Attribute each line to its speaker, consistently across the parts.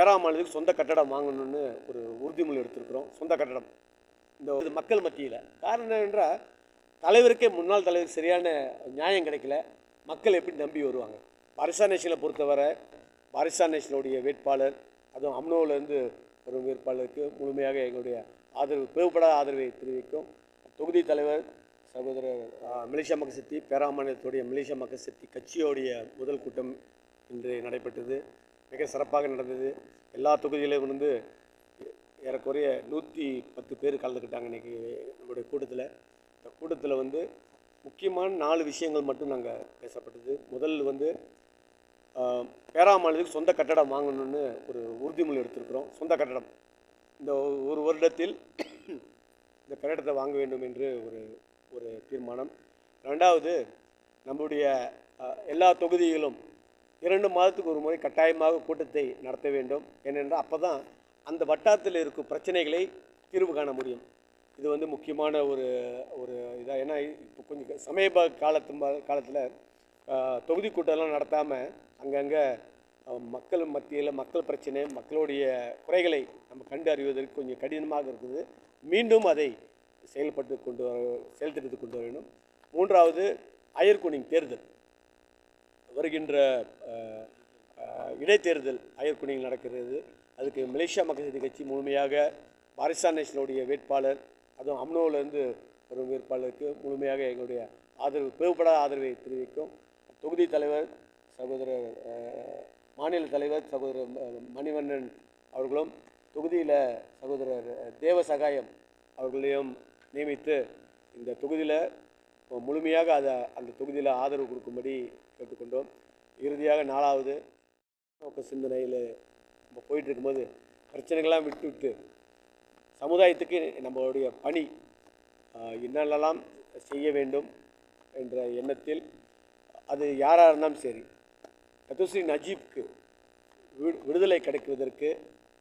Speaker 1: பேராமாநிலத்துக்கு சொந்த கட்டடம் வாங்கணும்னு ஒரு உறுதிமொழி எடுத்திருக்கிறோம். சொந்த கட்டடம். இந்த இது மக்கள் மத்தியில். காரணம் என்னென்றால் தலைவருக்கே முன்னாள் தலைவர் சரியான நியாயம் கிடைக்கல. மக்கள் எப்படி நம்பி வருவாங்க? பாரிசா நேஷனை பொறுத்தவரை பாரிசா நேஷனுடைய வேட்பாளர் அதுவும் அம்னோவிலேருந்து வரும் வேட்பாளருக்கு முழுமையாக எங்களுடைய ஆதரவு பிளவுபடாத ஆதரவை தெரிவிக்கும். தொகுதி தலைவர் சகோதரர் மலேசியா மக்கள் சக்தி பேராமாநிலத்துடைய மலேசியா மக்கள் சக்தி கட்சியோடைய முதல் கூட்டம் இன்று நடைபெற்றது. மிக சிறப்பாக நடந்தது. எல்லா தொகுதியிலும் இருந்து ஏறக்குறைய நூற்றி பத்து பேர் கலந்துக்கிட்டாங்க இன்றைக்கி நம்மளுடைய கூட்டத்தில். இந்த கூட்டத்தில் வந்து முக்கியமான நாலு விஷயங்கள் மட்டும் நாங்கள் பேசப்பட்டது. முதல் வந்து ஆஹ், சொந்த கட்டடம் வாங்கணும்னு ஒரு உறுதிமொழி எடுத்திருக்கிறோம். சொந்த கட்டடம். இந்த ஒரு வருடத்தில் இந்த கட்டடத்தை வாங்க வேண்டும் என்று ஒரு ஒரு தீர்மானம். ரெண்டாவது நம்முடைய எல்லா தொகுதிகளும் இரண்டு மாதத்துக்கு ஒரு முறை கட்டாயமாக கூட்டத்தை நடத்த வேண்டும். ஏனென்றால் அப்போ தான் அந்த வட்டாரத்தில் இருக்கும் பிரச்சனைகளை தீர்வு காண முடியும். இது வந்து முக்கியமான ஒரு ஒரு இதாக ஏன்னா இப்போ கொஞ்சம் சமீப காலத்து காலத்தில் தொகுதி கூட்டம்லாம் நடத்தாமல் அங்கங்கே மக்கள் மத்தியில் மக்கள் பிரச்சனை மக்களுடைய குறைகளை நம்ம கண்டு அறிவதற்கு கொஞ்சம் கடினமாக இருக்குது. மீண்டும் அதை செயல்பட்டு கொண்டு வர செயல்திட்டத்துக்கு கொண்டு வரணும். மூன்றாவது அயர்குனிங் தேர்தல். வருகின்ற இடைத்தேர்தல் அயர்குனியில் நடக்கிறது. அதுக்கு மலேசியா மக்கள் சக்தி கட்சி முழுமையாக பாரிஸ்தான் நேஷனலுடைய வேட்பாளர் அதுவும் அம்னோவிலேருந்து வரும் வேட்பாளருக்கு முழுமையாக எங்களுடைய ஆதரவு பிளவுபடாத ஆதரவை தெரிவிக்கும். தொகுதி தலைவர் சகோதரர் மாநில தலைவர் சகோதரர் மணிவண்ணன் அவர்களும் தொகுதியில் சகோதரர் தேவசகாயம் தேவ சகாயம் அவர்களையும் நியமித்து இந்த தொகுதியில் முழுமையாக அதை அந்த தொகுதியில் ஆதரவு கொடுக்கும்படி கேட்டுக்கொண்டோம். இறுதியாக நாலாவது நோக்க சிந்தனையில் நம்ம போயிட்டுருக்கும்போது பிரச்சனைகள்லாம் விட்டு விட்டு சமுதாயத்துக்கு நம்மளுடைய பணி என்னென்னலாம் செய்ய வேண்டும் என்ற எண்ணத்தில் அது யாராக இருந்தாலும் சரி கத்துஸ்ரீ நஜீப்க்கு விடு விடுதலை கிடைக்குவதற்கு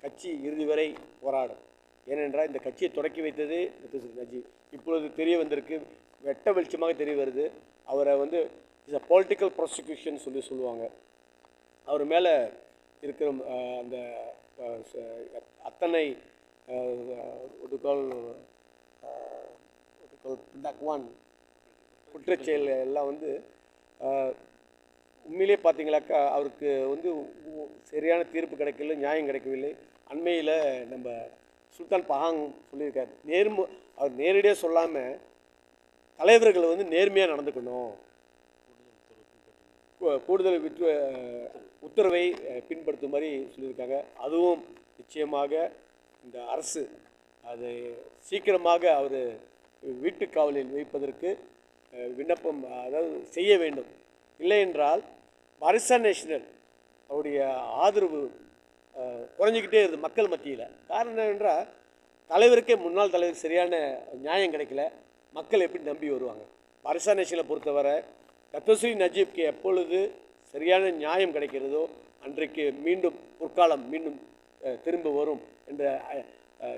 Speaker 1: கட்சி இறுதி வரை போராடும். ஏனென்றால் இந்த கட்சியை தொடக்கி வைத்தது கத்துஸ்ரீ நஜீப் இப்பொழுது தெரிய வந்திருக்கு வெட்ட வெளிச்சமாக தெரிய வருது. அவரை வந்து இஸ் அ பொலிட்டிக்கல் ப்ராசிக்யூஷன் சொல்லி சொல்லுவாங்க. அவர் மேலே இருக்கிற அந்த அத்தனை ஒடுக்கால் ஒடுக்கால் குற்றச்செயல் எல்லாம் வந்து உண்மையிலே பார்த்தீங்களாக்கா அவருக்கு வந்து சரியான தீர்ப்பு கிடைக்கல நியாயம் கிடைக்கவில்லை. அண்மையில் நம்ம சுல்தான் பஹாங் சொல்லியிருக்காரு. நேர்ம அவர் நேரடியாக சொல்லாமல் தலைவர்கள் வந்து நேர்மையாக நடந்துக்கணும். கூடுதல் உத்தரவை பின்படுத்தும் மாதிரி சொல்லியிருக்காங்க. அதுவும் நிச்சயமாக இந்த அரசு அதை சீக்கிரமாக அவர் வீட்டு காவலில் வைப்பதற்கு விண்ணப்பம் அதாவது செய்ய வேண்டும். இல்லை என்றால் பாரிசா நேஷனல் அவருடைய ஆதரவு குறைஞ்சிக்கிட்டே இருக்குது மக்கள் மத்தியில். காரணம் என்னவென்றால் தலைவருக்கே முன்னாள் தலைவர் சரியான நியாயம் கிடைக்கல. மக்கள் எப்படி நம்பி வருவாங்க? பாரிசா பொறுத்தவரை கத்தஸ்ரீ நஜீப்க்கு எப்பொழுது சரியான நியாயம் கிடைக்கிறதோ அன்றைக்கு மீண்டும் பொற்காலம் மீண்டும் திரும்ப வரும் என்ற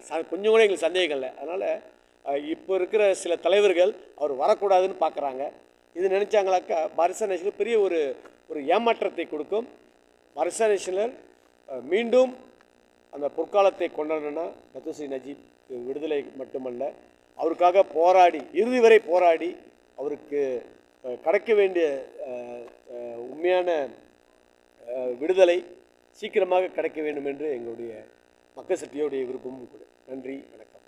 Speaker 1: ச- கொஞ்சம் கூட எங்களுக்கு சந்தேகம் இல்லை. அதனால் இப்போ இருக்கிற சில தலைவர்கள் அவர் வரக்கூடாதுன்னு பார்க்குறாங்க இது நினச்சாங்களாக்கா பாரிசா பெரிய ஒரு ஒரு ஏமாற்றத்தை கொடுக்கும். பாரிசா மீண்டும் அந்த பொற்காலத்தை கொண்டாடணும்னா நத்துஸ்ரீ நஜீப் விடுதலை மட்டுமல்ல அவருக்காக போராடி இறுதி வரை போராடி அவருக்கு கிடைக்க வேண்டிய உண்மையான விடுதலை சீக்கிரமாக கிடைக்க வேண்டும் என்று எங்களுடைய மக்கள் சக்தியோடைய விருப்பமும் கூட. நன்றி வணக்கம்.